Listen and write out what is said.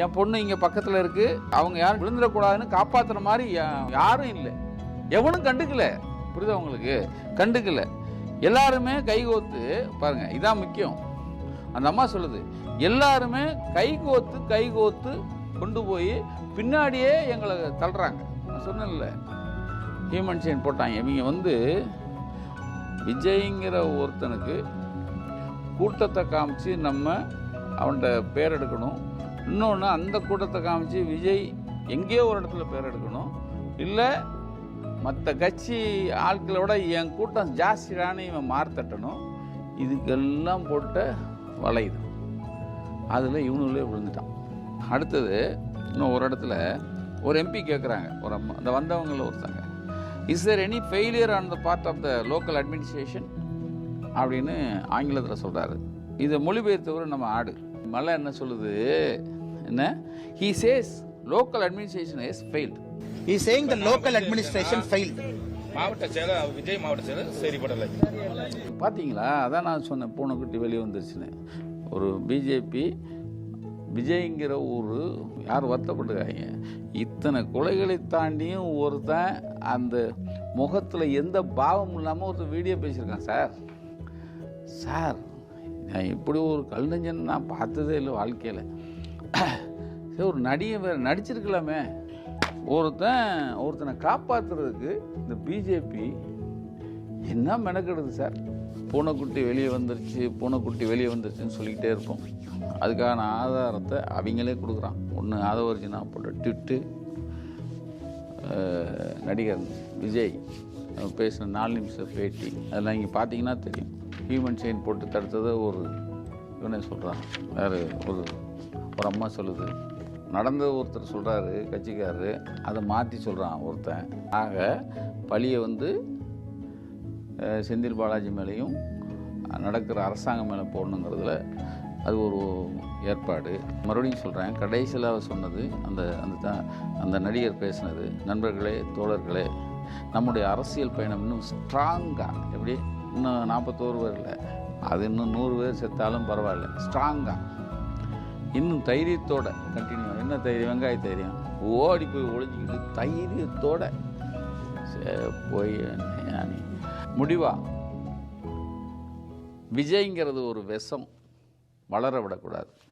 என் பொண்ணு இங்கே பக்கத்தில் இருக்கு. அவங்க யாரும் விழுந்துடக்கூடாதுன்னு காப்பாற்றுற மாதிரி யாரும் இல்லை. எவனும் கண்டுக்கல. புரியுதா உங்களுக்கு? கண்டுக்கல. எல்லாருமே கைகோத்து பாருங்க இதான் முக்கியம். அந்த அம்மா சொல்லுது எல்லாருமே கைகோத்து கைகோத்து கொண்டு போய் பின்னாடியே எங்களை தள்ளுறாங்க. நான் சொன்னேன்ல ஹியூமன் செயின் போட்டாங்க. இவங்க வந்து விஜய்ங்கிற ஒருத்தனுக்கு கூட்டத்தை காமிச்சு நம்ம அவன்கிட்ட பேர் எடுக்கணும். இன்னொன்று அந்த கூட்டத்தை காமிச்சு விஜய் எங்கேயோ ஒரு இடத்துல பேர் எடுக்கணும். இல்லை மற்ற கட்சி ஆட்களை விட என் கூட்டம் ஜாஸ்திடான்னு இவன் மார்த்தட்டணும். இதுக்கெல்லாம் போட்ட வளையுது அதில் இவனுங்களே விழுந்துட்டான். அடுத்தது இன்னும் ஒரு இடத்துல ஒரு எம்பி கேட்குறாங்க ஒரு அம்மா அந்த வந்தவங்கள ஒருத்தங்க. Is there any failure on the part of the local administration அப்படின்னு ஆங்கிலத்தில் சொல்கிறாரு இதை மொழிபெயர்த்தவர் நம்ம ஆடு. மலை என்ன சொல்லுது? என்ன? He says local administration is failed He is saying the local administration failed. மாவட்ட செயலர் விஜய் மாவட்ட செயலர் சரிப்படலை. பார்த்தீங்களா அதான் நான் சொன்னேன் பூனைக்குட்டி வெளியே வந்துருச்சுன்னு. ஒரு பிஜேபி விஜய்ங்கிற ஊர் யார் வருத்தப்பட்டுக்காங்க இத்தனை கொலைகளை தாண்டியும் ஒருத்தன் அந்த முகத்தில் எந்த பாவமும் இல்லாமல் ஒருத்தன் வீடியோ பேசியிருக்கான் சார் சார் நான் இப்படி ஒரு கல்நெஞ்சன் நான் பார்த்ததே இல்லை வாழ்க்கையில். சரி ஒரு நடிகை வேறு நடிச்சிருக்கலாமே. ஒருத்தன் ஒருத்தனை காப்பாற்றுறதுக்கு இந்த பிஜேபி என்ன மெனக்கெடுது சார்? பூனைக்குட்டி வெளியே வந்துருச்சு பூனைக்குட்டி வெளியே வந்துருச்சுன்னு சொல்லிக்கிட்டே இருப்போம். அதுக்கான ஆதாரத்தை அவங்களே கொடுக்குறான். ஒன்று ஆதவர்ஜினா போட்ட ட்விட்டு நடிகர் விஜய் பேசின நாலு நிமிஷம் பேட்டி. அதெல்லாம் இங்கே பார்த்தீங்கன்னா தெரியும். ஹியூமன் செயின் போட்டு தடுத்ததை ஒரு இவனே சொல்கிறான் வேறு ஒரு ஒரு அம்மா சொல்லுது. நடந்த ஒருத்தர் சொல்கிறாரு கட்சிக்காரரு அதை மாற்றி சொல்கிறான் ஒருத்தன். ஆக பழியை வந்து செந்தில் பாலாஜி மேலேயும் நடக்கிற அரசாங்கம் மேலே போடணுங்கிறதுல அது ஒரு ஏற்பாடு. மறுபடியும் சொல்கிறேன் கடைசியில் அவர் சொன்னது அந்த அந்த அந்த நடிகர் பேசினது நண்பர்களே தோழர்களே நம்முடைய அரசியல் பயணம் இன்னும் ஸ்ட்ராங்காக எப்படி? இன்னும் நாற்பத்தோரு வரல. இல்லை அது இன்னும் நூறு பேர் செத்தாலும் பரவாயில்ல. ஸ்ட்ராங்காக இன்னும் தைரியத்தோட கண்டினியூ என்ன தைரியம்? வெங்காய தைரியம். ஓடி போய் ஒழிஞ்சிக்கிட்டு தைரியத்தோட போய் முடிவா? விஜய்ங்கிறது ஒரு விஷம் வளர விடக்கூடாது.